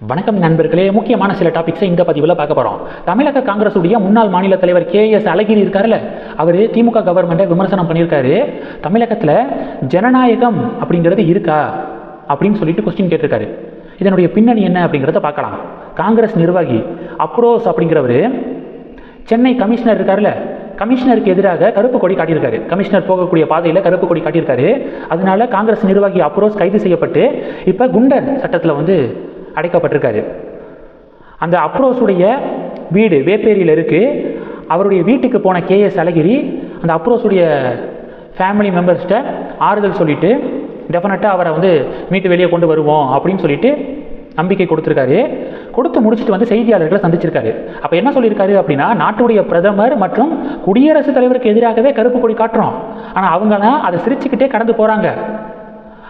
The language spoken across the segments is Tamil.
வணக்கம் நண்பர்களே முக்கியமான சில டாபிக்ஸை இந்த பதிவில் பார்க்க போகிறோம் தமிழக காங்கிரஸுடைய முன்னாள் மாநில தலைவர் கே எஸ் அழகிரி இருக்காருல்ல அவர் திமுக கவர்மெண்ட்டை விமர்சனம் பண்ணியிருக்காரு. தமிழகத்தில் ஜனநாயகம் அப்படிங்கிறது இருக்கா? அப்படின்னு சொல்லிட்டு கொஸ்டின் கேட்டிருக்காரு. இதனுடைய பின்னணி என்ன அப்படிங்கிறத பார்க்கலாம். காங்கிரஸ் நிர்வாகி அப்ரோஸ் அப்படிங்கிறவர் சென்னை கமிஷனர் இருக்கார்ல கமிஷனருக்கு எதிராக கருப்பு கொடி காட்டியிருக்காரு. கமிஷனர் போகக்கூடிய பாதையில் கருப்பு கொடி காட்டியிருக்காரு. அதனால காங்கிரஸ் நிர்வாகி அப்ரோஸ் கைது செய்யப்பட்டு இப்போ குண்டர் சட்டத்தில் வந்து அடைக்கப்பட்டிருக்காரு. அந்த அப்ரோஸுடைய வீடு வேப்பேரியில் இருக்குது அவருடைய வீட்டுக்கு போன கேஎஸ் அழகிரி அந்த அப்ரோஸுடைய ஃபேமிலி மெம்பர்ஸ்கிட்ட ஆறுதல் சொல்லிட்டு டெஃபினட்டாக அவரை வந்து மீட்டு வெளியே கொண்டு வருவோம் அப்படின்னு சொல்லிட்டு நம்பிக்கை கொடுத்துருக்காரு. கொடுத்து முடிச்சுட்டு வந்து செய்தியாளர்களை சந்திச்சிருக்காரு. அப்போ என்ன சொல்லியிருக்காரு அப்படின்னா நாட்டுடைய பிரதமர் மற்றும் குடியரசுத் தலைவருக்கு எதிராகவே கருப்பு கொடி காட்டுறோம். ஆனால் அவங்களாம் அதை சிரிச்சுக்கிட்டே கடந்து போகிறாங்க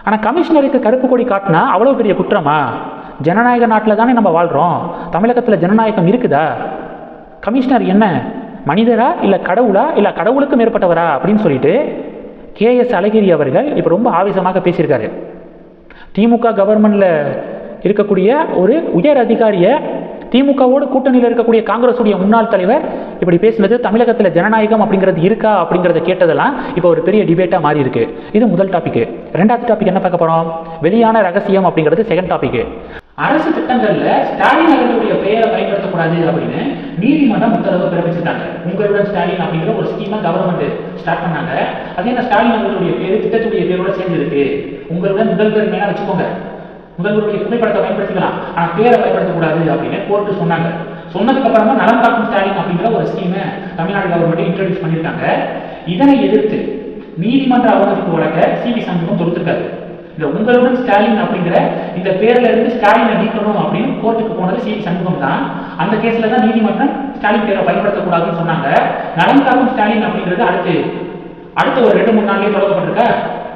ஆனால் கமிஷனருக்கு கருப்பு கொடி காட்டினா அவ்வளோ பெரிய குற்றமா? ஜனநாயக நாட்டில் தானே நம்ம வாழ்கிறோம் தமிழகத்தில் ஜனநாயகம் இருக்குதா? கமிஷனர் என்ன? மனிதரா இல்லை கடவுளா? இல்லை கடவுளுக்கு மேற்பட்டவரா? அப்படின்னு சொல்லிட்டு கேஎஸ் அழகிரி அவர்கள் இப்போ ரொம்ப ஆவேசமாக பேசியிருக்காரு. திமுக கவர்மெண்ட்டில் இருக்கக்கூடிய ஒரு உயர் அதிகாரியை திமுகவோடு கூட்டணியில் இருக்கக்கூடிய காங்கிரஸுடைய முன்னாள் தலைவர் இப்படி பேசினது தமிழகத்தில் ஜனநாயகம் அப்படிங்கிறது இருக்கா அப்படிங்கிறத கேட்டதெல்லாம் இப்போ ஒரு பெரிய டிபேட்டாக மாறி இருக்கு இது முதல் டாபிக் ரெண்டாவது டாபிக் என்ன பார்க்க போகிறோம் வெளியான ரகசியம் அப்படிங்கிறது செகண்ட் டாபிக் அரசு திட்டங்கள்ல ஸ்டாலின் அவர்களுடைய பெயரை பயன்படுத்தக்கூடாது அப்படின்னு நீதிமன்றம் உத்தரவு பிறப்பிச்சிட்டாங்க உங்களுடன் ஸ்டாலின் அப்படிங்கிற ஒரு ஸ்கீமை கவர்மெண்ட் ஸ்டார்ட் பண்ணாங்க. அதே என்ன ஸ்டாலின் அவர்களுடைய பேர்? திட்டத்துடைய பேரோட சேர்ந்து இருக்கு. உங்களுடன் முதல் பேர் மேலே வச்சுக்கோங்க. முதல்வருடைய புகைப்படத்தை பயன்படுத்திக்கலாம். ஆனால் பேரை பயன்படுத்தக்கூடாது அப்படின்னு கோர்ட்டு சொன்னாங்க. சொன்னதுக்கு அப்புறமா நலம் காக்கும் ஸ்டாலின் அப்படிங்கிற ஒரு ஸ்கீமை தமிழ்நாடு கவர்மெண்ட் இன்ட்ரடியூஸ் பண்ணியிருக்காங்க இதனை எதிர்த்து நீதிமன்ற அவமதிப்பு வழக்க சிவி சண்முகம் தொடுத்திருக்காரு. இந்த உங்களுடன் ஸ்டாலின் அப்படிங்கிற இந்த பேர்ல இருந்து ஸ்டாலினை நீக்கணும் அப்படின்னு கோர்ட்டுக்கு போனது சி. சண்முகம் தான். அந்த கேஸ்ல தான் நீதிமன்றம் ஸ்டாலின் பேரை பயன்படுத்தக்கூடாதுன்னு சொன்னாங்க. நலன்காக்கும் ஸ்டாலின் அப்படிங்கிறது அடுத்து அடுத்த ஒரு ரெண்டு மூணு நாள்லயே தொடங்கப்பட்டிருக்க?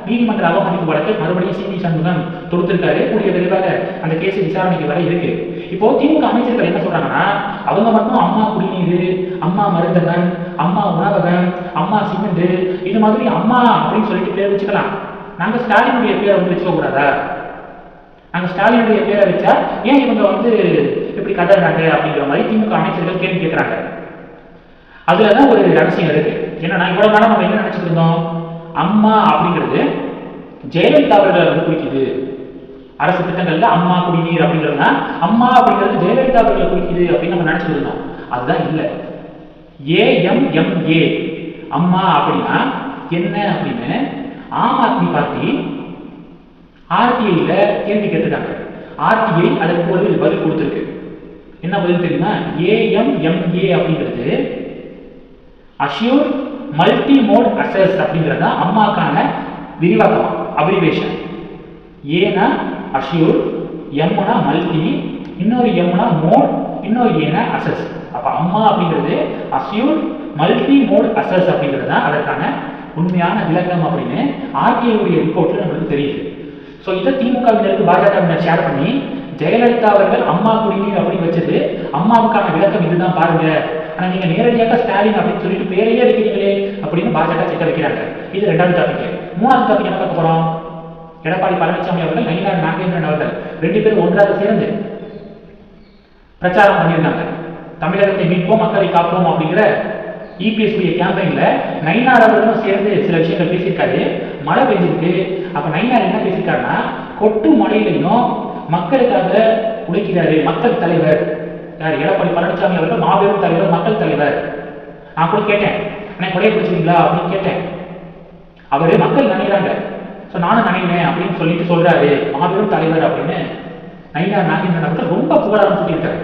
நீதிமன்ற அவமதிப்பு வழக்கு மறுபடியும் சிபி சண்முகம் தொடுத்திருக்காரு. கூடிய விரைவாக அந்த கேஸ் விசாரணைக்கு வர இருக்கு. இப்போ திமுக அமைச்சர்கள் என்ன சொல்றாங்கன்னா அவங்க மட்டும் அம்மா குடிநீர் அம்மா மருந்தகன் அம்மா உணவகம் அம்மா சிமெண்ட் இது மாதிரி அம்மா அப்படின்னு சொல்லிட்டு பேர் வச்சுக்கலாம். நாங்க ஸ்டாலினுடைய பேரை வந்து வச்சுக்க கூடாதா? நாங்க ஸ்டாலினுடைய பேரை வச்சா ஏன் இவங்க வந்து இப்படி கதறாங்க அப்படிங்கிற மாதிரி திமுக அமைச்சர்கள் கேள்வி கேட்கிறாங்க அதுலதான் ஒரு ரகசியம் இருக்கு. என்னன்னா இவ்வளவு நாளா நம்ம என்ன நினைச்சிட்டு இருந்தோம்? அம்மா அப்படிங்கிறது ஜெயலலிதா அவர்களை வந்து குறிக்குது. அரசு திட்டங்கள்ல அம்மா குடிநீர் அப்படிங்கிறதுனா அம்மா அப்படிங்கிறது ஜெயலலிதா அவர்களை குறிக்குது அப்படின்னு நம்ம நினைச்சிட்டு இருந்தோம். அதுதான் இல்லை. ஏஎம்எம்ஏ. அம்மா அப்படின்னா என்ன அப்படின்னு ஆம் ஆத்மி பார்ட்டி ஆர்டிஐல கேள்வி கேட்டிருக்காங்க. ஆர்டிஐ அதற்கு ஒரு பதில் கொடுத்துருக்கு. என்ன பதில் தெரியுமா? ஏஎம்எம்ஏ அப்படிங்கிறது அஷ்யூர் மல்டி மோட் அசஸ் அப்படிங்கிறது தான் அம்மாக்கான விரிவாக்கம் அப்ரிவேஷன் ஏனா அஷ்யூர் எம்னா மல்டி இன்னொரு எம்னா மோட் இன்னொரு ஏனா அசஸ் அப்ப அம்மா அப்படிங்கிறது அஷ்யூர் மல்டி மோட் அசஸ் அப்படிங்கிறது தான் அதற்கான உண்மையான விளக்கம் அப்படின்னு ஆர்டிஐ ரிப்போர்ட்ல நம்மளுக்கு தெரியுது. ஸோ இதை திமுகவினருக்கு பாஜகவினர் ஷேர் பண்ணி ஜெயலலிதா அவர்கள் அம்மா குடிநீர் அப்படின்னு வச்சது அம்மாவுக்கான விளக்கம் இதுதான் பாருங்க. ஆனா நீங்க நேரடியாக ஸ்டாலின் அப்படின்னு சொல்லிட்டு பேரையே வைக்கிறீங்களே அப்படின்னு பாஜக சிக்க வைக்கிறாங்க. இது ரெண்டாவது டாபிக் மூணாவது டாபிக் என்ன பார்க்க போறோம்? எடப்பாடி பழனிசாமி அவர்கள் நயினார் நாகேந்திரன் அவர்கள் ரெண்டு பேரும் ஒன்றாக சேர்ந்து பிரச்சாரம் பண்ணியிருந்தாங்க. தமிழகத்தை மீட்போம் மக்களை காப்போம் அப்படிங்கிற இபிஎஸ் உடைய கேம்பெயின்ல நயினார் அவர்களும் சேர்ந்து சில விஷயங்கள் பேசியிருக்காரு. மழை பெஞ்சிருக்கு. அப்ப நைனார் என்ன பேசியிருக்காருன்னா கொட்டு மழையிலையும் மக்களுக்காக உழைக்கிறாரு மக்கள் தலைவர். யார்? எடப்பாடி பழனிசாமி அவர்கள் மாபெரும் தலைவர் மக்கள் தலைவர். நான் கூட கேட்டேன். ஆனால் கொலையை பிடிச்சிங்களா அப்படின்னு கேட்டேன். அவரு மக்கள் நினைக்கிறாங்க ஸோ நானும் நினைக்கிறேன் அப்படின்னு சொல்லிட்டு சொல்றாரு. மாபெரும் தலைவர் அப்படின்னு நைனார் நாகேந்திரன் அவர்கள் ரொம்ப புகழாரம் சொல்லியிருக்காரு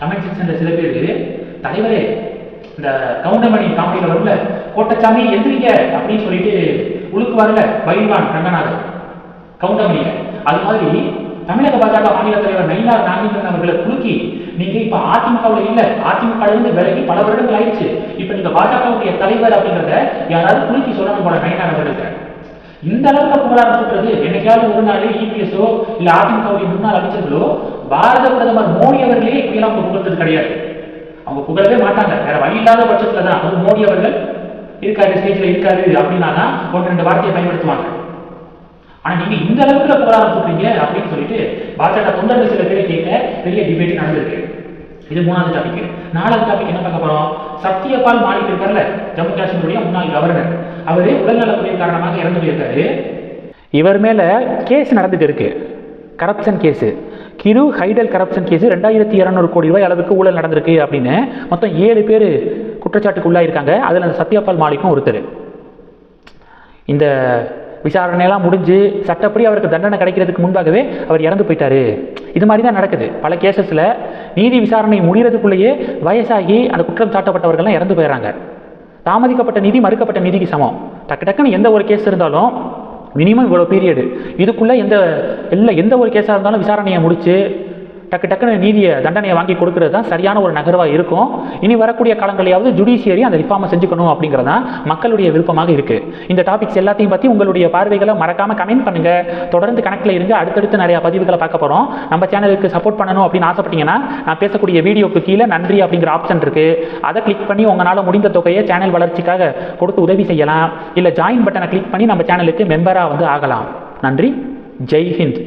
கமெண்ட் செக்ஷன்ல சில பேர் தலைவரே இந்த கவுண்டமணி காமெடியில் வரும்ல கோட்டச்சாமி எந்திரிங்க அப்படின்னு சொல்லிட்டு உழுக்குவார்ல பயில்வான் ரங்கநாதன் கவுண்டமணியில. அது மாதிரி தமிழக பாஜக மாநில தலைவர் நயினார் நாகேந்திரன் அவர்களை குலுக்கி நீங்க இப்ப அதிமுகவில் இல்ல அதிமுக இருந்து விலகி பல வருடங்கள் ஆயிடுச்சு. இப்ப நீங்க பாஜகவுடைய தலைவர் அப்படிங்கிறத யாராவது குலுக்கி சொல்லணும் போல நயினார் அவர்களுக்கு இந்த அளவுக்கு புகழாரம் சுற்றுறது என்னைக்காவது ஒரு நாள் இபிஎஸ்ஓ இல்ல அதிமுகவுடைய முன்னாள் அமைச்சர்களோ பாரத பிரதமர் மோடி அவர்களே இப்படியெல்லாம் அவங்க புகழ்ந்தது கிடையாது. அவங்க புகழவே மாட்டாங்க. வேற வழி இல்லாத பட்சத்துல தான். அது மோடி அவர்கள் இருக்காரு ஸ்டேஜ்ல இருக்காரு அப்படின்னா தான் ஒன்று ரெண்டு வார்த்தையை பயன்படுத்துவாங்க. ஆனா நீங்க இந்த அளவுக்கு புகழாரம் சொல்றீங்க அப்படின்னு சொல்லிட்டு பாஜக தொண்டர்கள் சில பேரை கேட்க பெரிய டிபேட் நடந்திருக்கு. இது மூணாவது டாபிக் நாலாவது டாபிக் என்ன பார்க்க போறோம்? சத்யபால் மாலிக் இருக்கார்ல ஜம்மு காஷ்மீருடைய முன்னாள் கவர்னர். அவரே உடல்நலக்குறைவு காரணமாக இறந்து போயிருக்காரு. இவர் மேல கேஸ் நடந்துட்டு இருக்கு. கரப்ஷன் கேஸு கிரு ஹைடல் கரப்ஷன் கேஸ் ரெண்டாயிரத்தி இரநூறு கோடி ரூபாய் அளவுக்கு ஊழல் நடந்திருக்கு அப்படின்னு மொத்தம் ஏழு பேர் குற்றச்சாட்டுக்குள்ளாயிருக்காங்க அதில் அந்த சத்யபால் மாலிக்கும் ஒருத்தர். இந்த விசாரணையெல்லாம் முடிஞ்சு சட்டப்படி அவருக்கு தண்டனை கிடைக்கிறதுக்கு முன்பாகவே அவர் இறந்து போயிட்டாரு. இது மாதிரி தான் நடக்குது. பல கேசஸில் நீதி விசாரணை முடிகிறதுக்குள்ளேயே வயசாகி அந்த குற்றம் சாட்டப்பட்டவர்கள்லாம் இறந்து போயிடறாங்க. தாமதிக்கப்பட்ட நீதி மறுக்கப்பட்ட நீதிக்கு சமம். டக்கு டக்குன்னு எந்த ஒரு கேஸ் இருந்தாலும் மினிமம் இவ்வளோ பீரியடு இதுக்குள்ளே எந்த இல்லை எந்த ஒரு கேஸாக இருந்தாலும் விசாரணையை முடித்து டக்கு டக்குன்னு நீதியை தண்டனையை வாங்கி கொடுக்கறது தான் சரியான ஒரு நகர்வாக இருக்கும். இனி வரக்கூடிய காலங்களையாவது ஜுடிஷியரி அந்த ரிஃபார்மை செஞ்சுக்கணும் அப்படிங்கிறது தான் மக்களுடைய விருப்பமாக இருக்குது இந்த டாபிக்ஸ் எல்லாத்தையும் பற்றி உங்களுடைய பார்வைகளை மறக்காமல் கமெண்ட் பண்ணுங்கள் தொடர்ந்து கணக்கில் இருங்க அடுத்தடுத்து நிறையா பதிவுகளை பார்க்க போகிறோம் நம்ம சேனலுக்கு சப்போர்ட் பண்ணணும் அப்படின்னு ஆசைப்பட்டீங்கன்னா நான் பேசக்கூடிய வீடியோக்கு கீழே நன்றி அப்படிங்கிற ஆப்ஷன் இருக்குது அதை கிளிக் பண்ணி உங்களால் முடிந்த தொகையை சேனல் வளர்ச்சிக்காக கொடுத்து உதவி செய்யலாம். இல்லை ஜாயின் பட்டனை கிளிக் பண்ணி நம்ம சேனலுக்கு மெம்பராக வந்து ஆகலாம். நன்றி. ஜெய் ஹிந்த்.